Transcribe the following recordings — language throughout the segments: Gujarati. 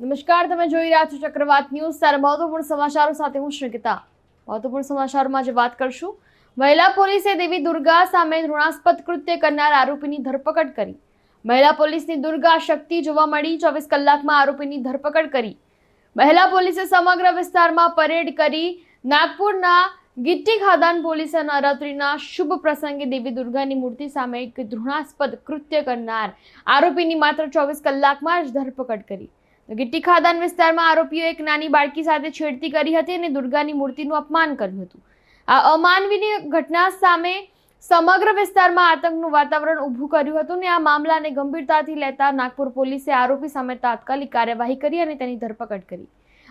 નમસ્કાર, તમે જોઈ રહ્યા છો ચક્રવાત ન્યૂઝ. સારા મહત્વપૂર્ણ સમાચારો સાથે હું શ્રીકિતા મહત્વપૂર્ણ સમાચારોમાં જે વાત કરશું. મહિલા પોલીસે દેવી દુર્ગા સામે ઋણાસ્પદ કૃત્ય કરનાર આરોપીની ધરપકડ કરી. મહિલા પોલીસની દુર્ગા શક્તિ જોવા મળી, ચોવીસ કલાકમાં આરોપીની ધરપકડ કરી. મહિલા પોલીસે સમગ્ર વિસ્તારમાં પરેડ કરી નાગપુરના ગિટ્ટી ખાદાન પોલીસે નવરાત્રિના શુભ પ્રસંગે દેવી દુર્ગાની મૂર્તિ સામે એક ધૃણાસ્પદ કૃત્ય કરનાર આરોપીની માત્ર ચોવીસ કલાકમાં જ ધરપકડ કરી. તો ગિટ્ટી ખાદાન વિસ્તારમાં આરોપીઓ એક નાની બાળકી સાથે છેડતી કરી હતી અને દુર્ગાની મૂર્તિનું અપમાન કર્યું હતું. આ અમાનવીય ઘટના સામે સમગ્ર વિસ્તારમાં આતંકનું વાતાવરણ ઊભું કર્યું હતું ને આ મામલાને ગંભીરતાથી લેતા નાગપુર પોલીસે આરોપી સામે તાત્કાલિક કાર્યવાહી કરી અને તેની ધરપકડ કરી.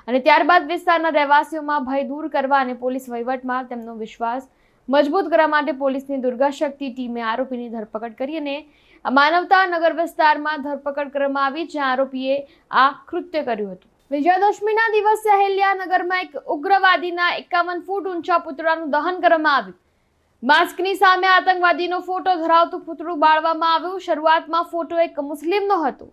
અને ત્યારબાદ વિસ્તારના રહેવાસીઓમાં ભય દૂર કરવા અને પોલીસ વહીવટમાં તેમનો વિશ્વાસ મજબૂત કરવા માટે પોલીસની દુર્ગા શક્તિ ટીમે આરોપીની ધરપકડ કરી અને માનવતા નગર વિસ્તારમાં ધરપકડ કરવામાં આવી, જ્યાં આરોપીએ આ કૃત્ય કર્યું હતું. વિજયાદશમીના દિવસે અહેલ્યાનગરમાં એક ઉગ્રવાદીના એકાવન ફૂટ ઊંચા પુતળાનું દહન કરવામાં આવ્યું. માસ્કની સામે આતંકવાદીનો ફોટો ધરાવતું પુતળું બાળવામાં આવ્યું. શરૂઆતમાં ફોટો એક મુસ્લિમનો હતો.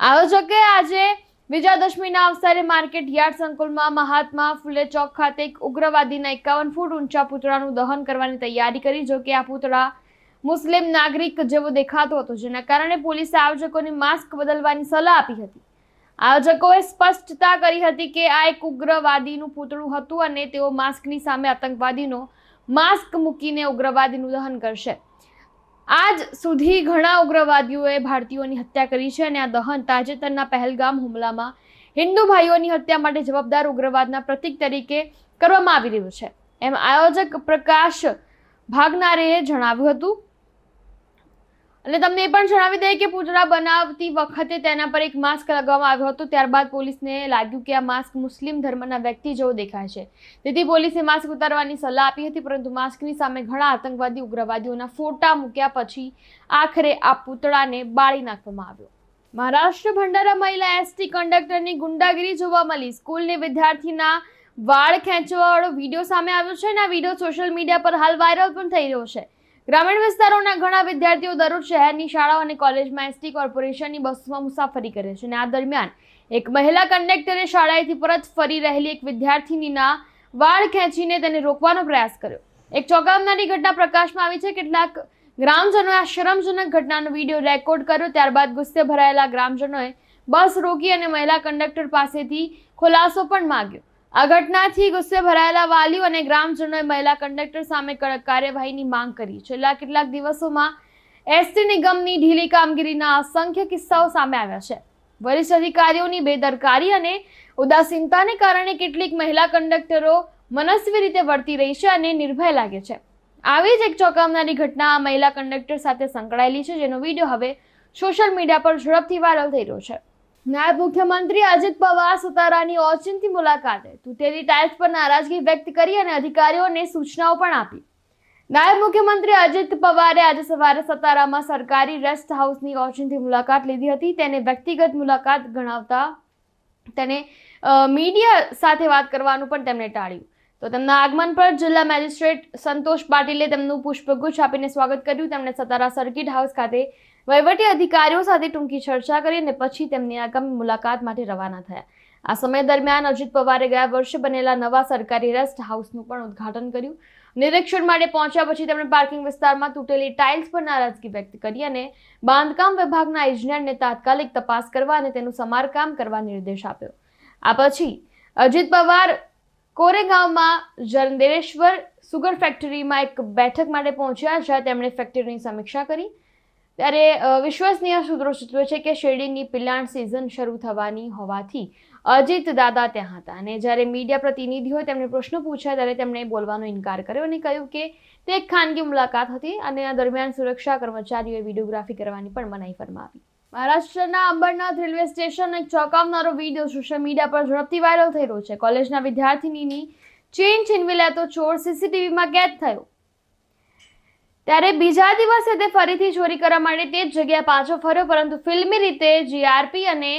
આયોજકે આજે વિજયાદશમીના અવસરે માર્કેટ યાર્ડ સંકુલમાં મહાત્મા ફુલે ચોક ખાતે એક ઉગ્રવાદીના એકાવન ફૂટ ઊંચા પુતળાનું દહન કરવાની તૈયારી કરી, જો કે આ પુતળા મુસ્લિમ નાગરિક જેવો દેખાતો હતો, જેના કારણે પોલીસે આયોજકોને માસ્ક બદલવાની સલાહ આપી હતી. આયોજકોએ સ્પષ્ટતા કરી હતી કે આ એક ઉગ્રવાદીનું પૂતળું હતું અને તેઓ માસ્કની સામે આતંકવાદીનો માસ્ક મૂકીને ઉગ્રવાદીનું દહન કરશે. આજ સુધી ઘણા ઉગ્રવાદીઓએ ભારતીયોની હત્યા કરી છે અને આ દહન તાજેતરના પહેલગામ હુમલામાં હિન્દુ ભાઈઓની હત્યા માટે જવાબદાર ઉગ્રવાદના પ્રતીક તરીકે કરવામાં આવી રહ્યું છે. એમ આયોજક પ્રકાશ ભાગનારેએ જણાવ્યું હતું અને તમને એ પણ જણાવી દઈએ કે પૂતળા બનાવતી વખતે તેના પર એક માસ્ક લગાવવામાં આવ્યો હતો. ત્યારબાદ પોલીસને લાગ્યું કે આ માસ્ક મુસ્લિમ ધર્મના વ્યક્તિ જેવો દેખાય છે. તેથી પોલીસે માસ્ક ઉતારવાની સલાહ આપી હતી, પરંતુ માસ્કની સામે ઘણા આતંકવાદી, ઉગ્રવાદીઓના ફોટા મૂક્યા પછી આખરે આ પૂતળાને બાળી નાખવામાં આવ્યો. મહારાષ્ટ્ર ભંડારા મહિલા એસટી કંડક્ટરની ગુંડાગીરી જોવા મળી. સ્કૂલની વિદ્યાર્થીના વાળ ખેંચવાવાળો વીડિયો સામે આવ્યો છે અને આ વીડિયો સોશિયલ મીડિયા પર હાલ વાયરલ પણ થઈ રહ્યો છે. ગ્રામીણ વિસ્તારોના ઘણા વિદ્યાર્થીઓ દરરોજ શહેરની શાળાઓ અને કોલેજમાં એસટી કોર્પોરેશનની બસમાં મુસાફરી કરે છે અને આ દરમિયાન એક મહિલા કંડક્ટરે શાળાએથી પરત ફરી રહેલી એક વિદ્યાર્થીનીના વાળ ખેંચીને તેને રોકવાનો પ્રયાસ કર્યો. એક ચોંકાવનારી ઘટના પ્રકાશમાં આવી છે. કેટલાક ગ્રામજનોએ આ શરમજનક ઘટનાનો વીડિયો રેકોર્ડ કર્યો. ત્યારબાદ ગુસ્સે ભરાયેલા ગ્રામજનોએ બસ રોકી અને મહિલા કંડક્ટર પાસેથી ખુલાસો પણ માંગ્યો. આ ઘટનાથી ગુસ્સે ભરાયેલા વાલીઓ અને ગ્રામજનોએ મહિલા કંડક્ટર સામે કડક કાર્યવાહીની માંગ કરી. છેલ્લા કેટલાક દિવસોમાં એસટી નિગમની ઢીલી કામગીરીના અસંખ્ય કિસ્સાઓ સામે આવ્યા છે. વરિષ્ઠ અધિકારીઓની બેદરકારી અને ઉદાસીનતાને કારણે કેટલીક મહિલા કંડક્ટરો મનસ્વી રીતે વર્તી રહી છે અને નિર્ભય લાગે છે. આવી જ એક ચોંકાવનારી ઘટના આ મહિલા કંડક્ટર સાથે સંકળાયેલી છે, જેનો વીડિયો હવે સોશિયલ મીડિયા પર ઝડપથી વાયરલ થઈ રહ્યો છે. નાયબ મુખ્યમંત્રી અજીત પવાર સતારાની ઓચિંતી મુલાકાતે તૂટેલી ટાઇલ્સ પર નારાજગી વ્યક્ત કરી અને અધિકારીઓને સૂચનાઓ પણ આપી. નાયબ મુખ્યમંત્રી અજીત પવારે આજે સવારે સતારામાં સરકારી રેસ્ટ હાઉસની ઓચિંતી મુલાકાત લીધી હતી. તેને વ્યક્તિગત મુલાકાત ગણાવતા તેને મીડિયા સાથે વાત કરવાનું પણ તેમણે ટાળ્યું. તો તેમના આગમન પર જિલ્લા મેજિસ્ટ્રેટ સંતોષ પાટીલે તેમનું પુષ્પગુચ્છ આપીને સ્વાગત કર્યું. તેમણે સતારા સર્કિટ હાઉસ ખાતે વહીવટી અધિકારીઓ સાથે ટૂંકી ચર્ચા કરી અને પછી તેમની આગામી મુલાકાત માટે રવાના થયા. આ સમય દરમિયાન અજીત પવારે ગયા વર્ષે બનેલા નવા સરકારી રેસ્ટ હાઉસનું પણ ઉદ્ઘાટન કર્યું. નિરીક્ષણ માટે પહોંચ્યા પછી તેમણે પાર્કિંગ વિસ્તારમાં તૂટેલી ટાઇલ્સ પર નારાજગી વ્યક્ત કરી અને બાંધકામ વિભાગના ઇજનેરને તાત્કાલિક તપાસ કરવા અને તેનું સમારકામ કરવા નિર્દેશ આપ્યો. આ પછી અજીત પવાર કોરેગાંવમાં જરંદેશ્વર સુગર ફેક્ટરીમાં એક બેઠક માટે પહોંચ્યા, જ્યાં તેમણે ફેક્ટરીની સમીક્ષા કરી. ત્યારે વિશ્વસનીય સૂત્રો સૂચવે છે કે શેરડીની પિલાણ સિઝન શરૂ થવાની હોવાથી અજીત દાદા ત્યાં હતા અને જ્યારે મીડિયા પ્રતિનિધિઓએ તેમને પ્રશ્નો પૂછ્યા ત્યારે તેમણે બોલવાનો ઇનકાર કર્યો અને કહ્યું કે તે એક ખાનગી મુલાકાત હતી અને આ દરમિયાન સુરક્ષા કર્મચારીઓએ વિડીયોગ્રાફી કરવાની પણ મનાઈ ફરમાવી. મહારાષ્ટ્રના અંબરનાથ રેલવે સ્ટેશન એક ચોંકાવનારો વીડિયો સોશિયલ મીડિયા પર ઝડપથી વાયરલ થઈ રહ્યો છે. કોલેજના વિદ્યાર્થીનીની ચેન છીનવી લેતો ચોર સીસીટીવીમાં કેદ થયો. ત્યારે બીજા દિવસે તે ફરીથી ચોરી કરવા માટે તે જ જગ્યા પાછો ફર્યો, પરંતુ ફિલ્મી રીતે જીઆરપી અને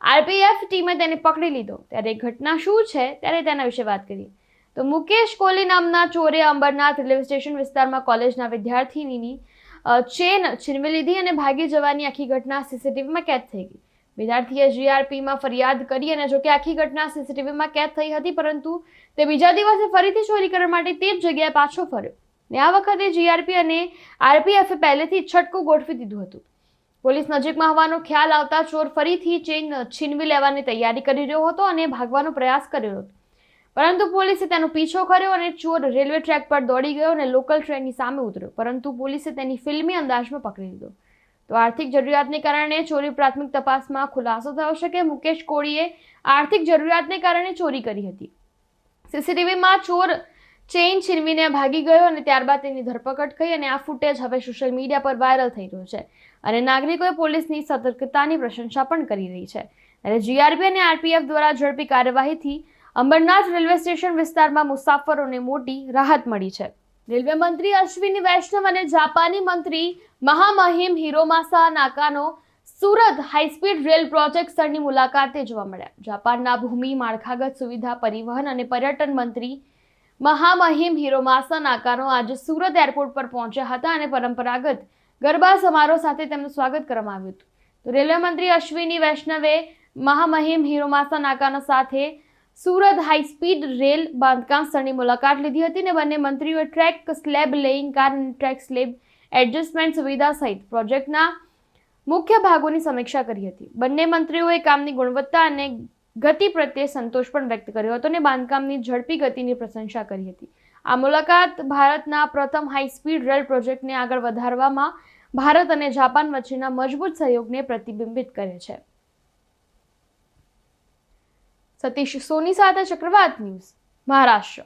આરપીએફ ટીમે તેને પકડી લીધો. ત્યારે ઘટના શું છે ત્યારે તેના વિશે વાત કરીએ. તો મુકેશ કોહલી નામના ચોરે અંબરનાથ રેલવે સ્ટેશન વિસ્તારમાં કોલેજના વિદ્યાર્થીનીની ચેન છીનવી લીધી અને ભાગી જવાની આખી ઘટના સીસીટીવીમાં કેદ થઈ ગઈ. વિદ્યાર્થીએ જીઆરપીમાં ફરિયાદ કરી અને જોકે આખી ઘટના સીસીટીવીમાં કેદ થઈ હતી, પરંતુ તે બીજા દિવસે ફરીથી ચોરી કરવા માટે તે જ જગ્યાએ પાછો ફર્યો. ને આ વખતે જીઆરપી અને આરપીએફે પહેલેથી છટકું ગોઠવી દીધું હતું. પોલીસ નજીકમાં હોવાનો ખ્યાલ આવતા ચોર ફરીથી ચેઇન છીનવી લેવાની તૈયારી કરી રહ્યો હતો અને ભાગવાનો પ્રયાસ કર્યો હતો. પરંતુ પોલીસે તેનો પીછો કર્યો અને ચોર રેલવે ટ્રેક પર દોડી ગયો અને લોકલ ટ્રેનની સામે ઉતર્યો. પરંતુ પોલીસે તેની ફિલ્મી અંદાજમાં પકડી લીધો. તો આર્થિક જરૂરિયાતને કારણે ચોરી પ્રાથમિક તપાસમાં ખુલાસો થયો છે કે મુકેશ કોળીએ આર્થિક જરૂરિયાતને કારણે ચોરી કરી હતી. સીસીટીવીમાં ચોર ચેઇન છીનવીને ભાગી ગયો અને ત્યારબાદ તેની ધરપકડ થઈ અને આ ફૂટેજ હવે સોશિયલ મીડિયા પર વાયરલ થઈ રહ્યું છે. અને નાગરિકોએ પોલીસની સતર્કતાની પ્રશંસા પણ કરી રહી છે. અને જીઆરબી અને આરપીએફ દ્વારા ઝડપી કાર્યવાહીથી અંબરનાથ રેલવે સ્ટેશન વિસ્તારમાં મુસાફરોને મોટી રાહત મળી છે. રેલવે મંત્રી અશ્વિની વૈષ્ણવ અને જાપાની મંત્રી મહામહિમ Hiromasa Nakano Surat high speed rail project સ્થળની મુલાકાતે જોવા મળ્યા. જાપાનના ભૂમિ માળખાગત સુવિધા પરિવહન અને પર્યટન મંત્રી મહામહિમ હિરોમાસન આકારો આજે સુરત એરપોર્ટ પર પહોંચ્યા હતા અને પરંપરાગત ગરબા સમારોહ સાથે તેમનું સ્વાગત કરવામાં આવ્યું હતું. તો રેલવે મંત્રી અશ્વિની વૈષ્ણવે મહામહિમ હિરોમાસા નાકાનો સાથે સુરત હાઈસ્પીડ રેલ બાંધકામ સ્થળની મુલાકાત લીધી હતી અને બંને મંત્રીઓએ track slab laying car track slab adjustment સુવિધા સહિત પ્રોજેક્ટના મુખ્ય ભાગોની સમીક્ષા કરી હતી. બંને મંત્રીઓએ કામની ગુણવત્તા અને ગતિ પ્રત્યે સંતોષ પણ વ્યક્ત કર્યો હતો અને બાંધકામની ઝડપી ગતિની પ્રશંસા કરી હતી. આ મુલાકાત ભારતના પ્રથમ હાઈસ્પીડ રેલ પ્રોજેક્ટને આગળ વધારવામાં ભારત અને જાપાન વચ્ચેના મજબૂત સહયોગને પ્રતિબિંબિત કરે છે. સતીશ સોની સાથે ચક્રવાત ન્યૂઝ, મહારાષ્ટ્ર.